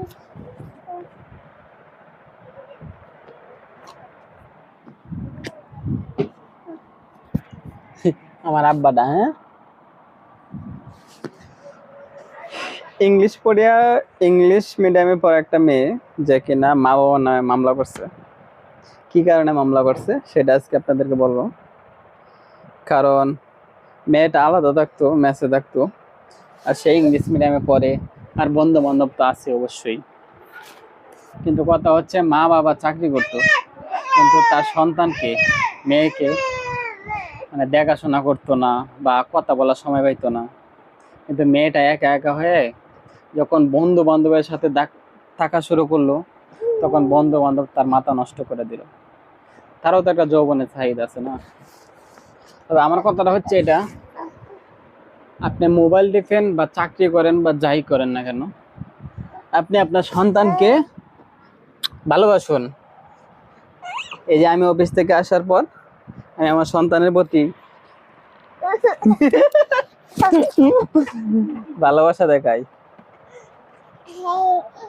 আমার আব্বাটা হ্যাঁ? ইংলিশ পড়িয়া ইংলিশ মিডিয়ামে পড়া একটা মেয়ে, যে কিনা মা বাবা নামে মামলা করছে। কি কারণে মামলা করছে, সেটা আজকে আপনাদেরকে বলব। কারণ, মেয়েটা আলাদা থাকতো মেসে থাকতো। আর সে ইংলিশ মিডিয়ামে পড়ে আর বন্ধু বান্ধব তো আছে অবশ্যই। কিন্তু কথা হচ্ছে, মা বাবা চাকরি করতো, কিন্তু তার সন্তানকে, মেয়েকে মানে দেখাশোনা করতো না বা কথা বলার সময় পাইতো না। কিন্তু মেয়েটা একা একা হয়ে যখন বন্ধু বান্ধবের সাথে থাকা শুরু করল, তখন বন্ধু বান্ধব তার মাথা নষ্ট করে দিল। তারও তো একটা যৌবনের চাহিদা আছে না? তবে আমার কথাটা হচ্ছে এটা আপনি মোবাইল দেখেন বা চাকরি করেন বা যাই করেন না কেন, আপনি আপনার সন্তানকে ভালোবাসুন। এই যে আমি অফিস থেকে আসার পর আমি আমার সন্তানের প্রতি ভালোবাসা দেখাই।